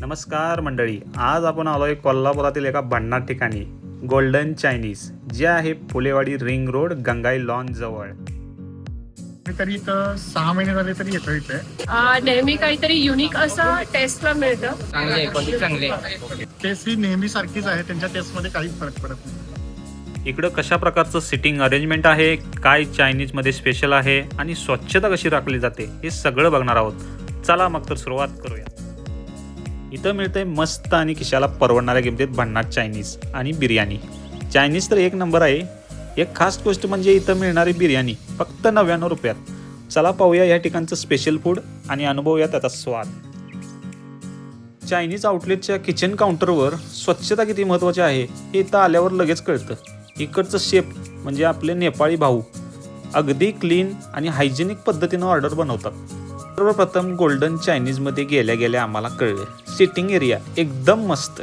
नमस्कार मंडळी आज आपण आलोय कोल्हापुरातील एका भन्नाट ठिकाणी गोल्डन चायनीज जे आहे Phulewadi ring road Gangai lawn जवळ. मी तरी इथं सहा महिने झाले तरी येतो इथे. आ, नेहमी काहीतरी युनिक असं टेस्टला मिळतं. चांगले आहे क्वालिटी चांगली आहे. टेस्ट ही नेहमी सारखीच आहे त्यांच्या टेस्टमध्ये काही फरक पडत नाही. इकडं कशा प्रकारचं सिटिंग अरेंजमेंट आहे काय चायनीजमध्ये स्पेशल आहे आणि स्वच्छता कशी राखली जाते हे सगळं बघणार आहोत. चला मग तर सुरुवात करूया. इथं मिळतंय मस्त आणि खिशाला परवडणाऱ्या किमतीत भन्नाट चायनीज आणि बिर्याणी. चायनीज तर एक नंबर आहे. एक खास गोष्ट म्हणजे इथं मिळणारी बिर्याणी फक्त नव्याण्णव रुपयात. चला पाहूया या ठिकाणचं स्पेशल फूड आणि अनुभवूया त्याचा स्वाद. चायनीज आउटलेटच्या किचन काउंटरवर स्वच्छता किती महत्त्वाची आहे हे इथं आल्यावर लगेच कळतं. इकडचं शेप म्हणजे आपले नेपाळी भाऊ अगदी क्लीन आणि हायजेनिक पद्धतीनं ऑर्डर बनवतात. सर्वप्रथम गोल्डन चायनीजमध्ये गेल्या गेल्या आम्हाला कळलं. सिटिंग एरिया एकदम मस्त.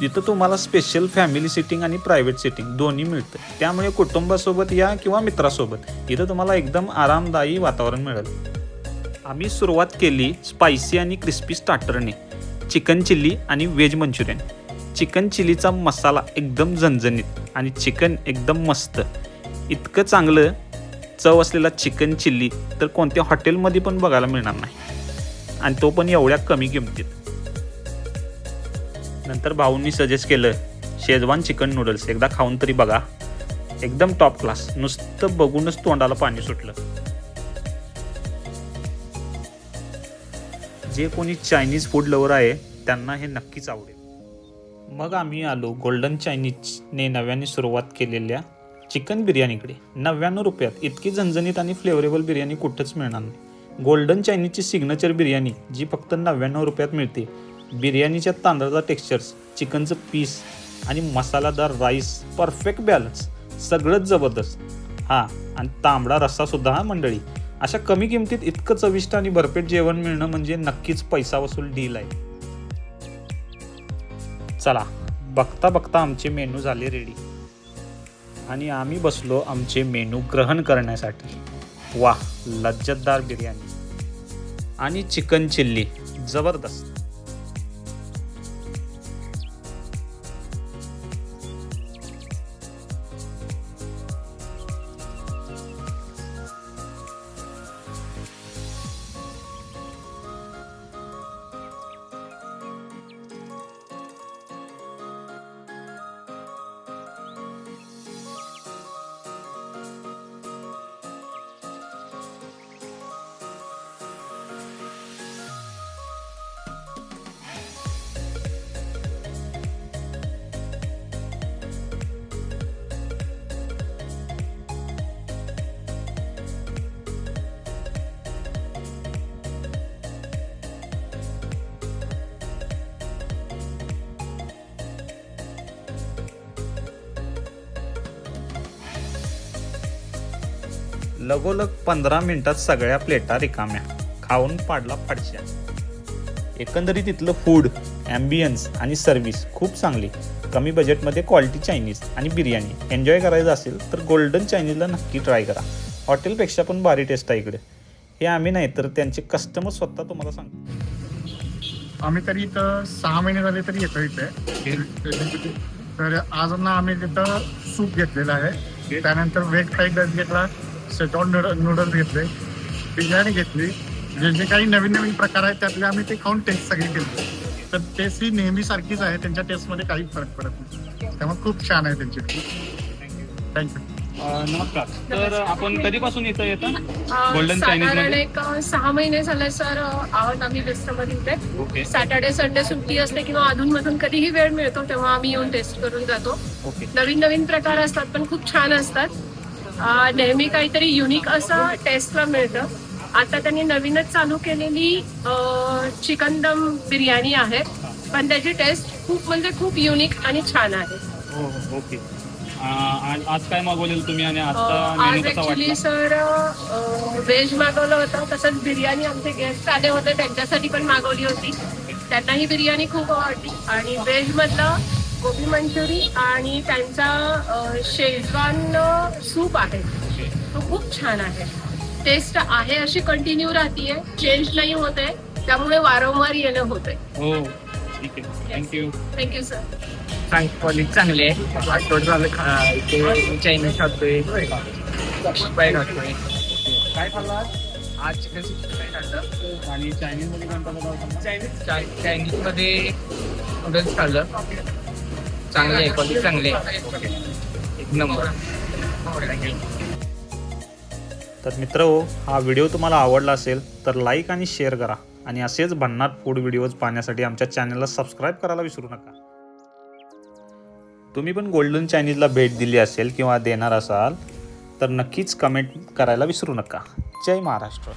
जिथं तुम्हाला स्पेशल फॅमिली सिटिंग आणि प्रायव्हेट सिटिंग दोन्ही मिळतं. त्यामुळे कुटुंबासोबत या किंवा मित्रासोबत इथं तुम्हाला एकदम आरामदायी वातावरण मिळेल. आम्ही सुरुवात केली स्पायसी आणि क्रिस्पी स्टार्टरने चिकन चिल्ली आणि व्हेज मंचुरियन. चिकन चिलीचा मसाला एकदम झणझणीत आणि चिकन एकदम मस्त. इतकं चांगलं चव असलेला चिकन चिल्ली तर कोणत्या हॉटेलमध्ये पण बघायला मिळणार नाही. आणि तो पण एवढ्या कमी किमतीत. नंतर भाऊंनी सजेस्ट केलं शेजवान चिकन नूडल्स एकदा खाऊन तरी बघा. एकदम टॉप क्लास नुसतं बघूनच तोंडाला पाणी सुटलं. जे कोणी चायनीज फूड लवर आहे त्यांना हे नक्कीच आवडेल. मग आम्ही आलो गोल्डन चायनीजने नव्याने सुरुवात केलेल्या चिकन बिर्याणीकडे. नव्याण्णव रुपयात. इतकी झणझणीत आणि फ्लेवरेबल बिर्याणी कुठंच मिळणार नाही. गोल्डन चायनीजची सिग्नेचर बिर्याणी जी फक्त नव्याण्णव रुपयात मिळते बिर्याणीच्या तांदळाचा टेक्स्चर्स चिकनचं पीस आणि मसालादार राईस परफेक्ट बॅलन्स सगळंच जबरदस्त. हां आणि तांबडा रस्सासुद्धा हा मंडळी. अशा कमी किमतीत इतकं चविष्ट आणि भरपेट जेवण मिळणं म्हणजे नक्कीच पैसा वसूल डील आहे. चला बघता बघता आमचे मेनू झाले रेडी आणि आम्ही बसलो आमचे मेनू ग्रहण करण्यासाठी. वा लज्जतदार बिर्याणी. आणि चिकन चिल्ली जबरदस्त. लगोलग पंधरा मिनिटात सगळ्या प्लेटा रिकाम्या. खाऊन पाडला फाडशा. एकंदरीत इथलं फूड ॲम्बियन्स आणि सर्व्हिस खूप चांगली. कमी बजेटमध्ये क्वालिटी चायनीज आणि बिर्याणी. एन्जॉय करायचं असेल तर गोल्डन चायनीजला नक्की ट्राय करा. हॉटेलपेक्षा पण भारी टेस्ट आहे इकडे. हे आम्ही नाही तर त्यांचे कस्टमर स्वतः तुम्हाला सांगतो आम्ही तरी इथं सहा महिने झाले तरी येतो इथे. तर आज ना आम्ही तिथं सूप घेतलेलं आहे. त्यानंतर वेज फ्राईड राईस घेतला. सेटॉन नूडल्स घेतले बिर्याणी घेतली जे जे काही नवीन नवीन प्रकार आहेत त्यातले आम्ही ते खाऊन टेस्ट सगळे केले. तर टेस्ट ही नेहमी सारखीच आहे त्यांच्या टेस्टमध्ये काही फरक पडत नाही. त्यामुळे खूप छान आहे त्यांची थँक्यू नमस्कार. तर आपण कधीपासून इथं येतं Chinese साधारण? एक सहा महिने झाले सर आहोत आम्ही बेस्टमध्ये इथे ओके. सॅटर्डे संडे सुट्टी असते किंवा अधूनमधून कधीही वेळ मिळतो तेव्हा आम्ही येऊन टेस्ट करून जातो. ओके. नवीन नवीन प्रकार असतात पण खूप छान असतात. नेहमी काहीतरी युनिक असं टेस्टला मिळतं. आता त्यांनी नवीनच चालू केलेली चिकन दम बिर्याणी आहे. पण त्याची टेस्ट खूप म्हणजे खूप युनिक आणि छान आहे. हो हो ओके. आज काय मागवलेलं तुम्ही आणि आज ऍक्च्युली सर व्हेज मागवलं होतं तसंच बिर्याणी आमचे गेस्ट आले होते त्यांच्यासाठी पण मागवली होती. त्यांनाही बिर्याणी खूप आवडली. आणि व्हेज मधलं गोबी मंचुरी आणि त्यांचा शेजवान सूप आहे. तो खूप छान आहे. टेस्ट आहे अशी कंटिन्यू राहतीये चेंज नाही होते त्यामुळे वारंवार येणं होतंय. हो ठीक आहे. Thank you thank you sir चांग क्वालिटी चांगली आहे. आठवड झालं खा इथे चायनीज खातोय. फ्राय खातोय काय खाल्ला आज? चिकन सिक्स्टी फाय खाल्लं? आणि चायनीजमध्ये कोणता पदार्थ चायनीज चायनीजमध्ये नूडल्स खाल्लं. चांगले आहे क्वालिटी चांगली आहे. एक नंबर. तर मित्र हो हा व्हिडिओ तुम्हाला आवडला असेल तर लाईक आणि शेअर करा. आणि असेच भन्नाट फूड व्हिडिओज पाहण्यासाठी आमच्या चॅनलला सबस्क्राईब करायला विसरू नका. तुम्ही पण गोल्डन चायनीजला भेट दिली असेल किंवा देणार असाल तर नक्कीच कमेंट करायला विसरू नका. जय महाराष्ट्र.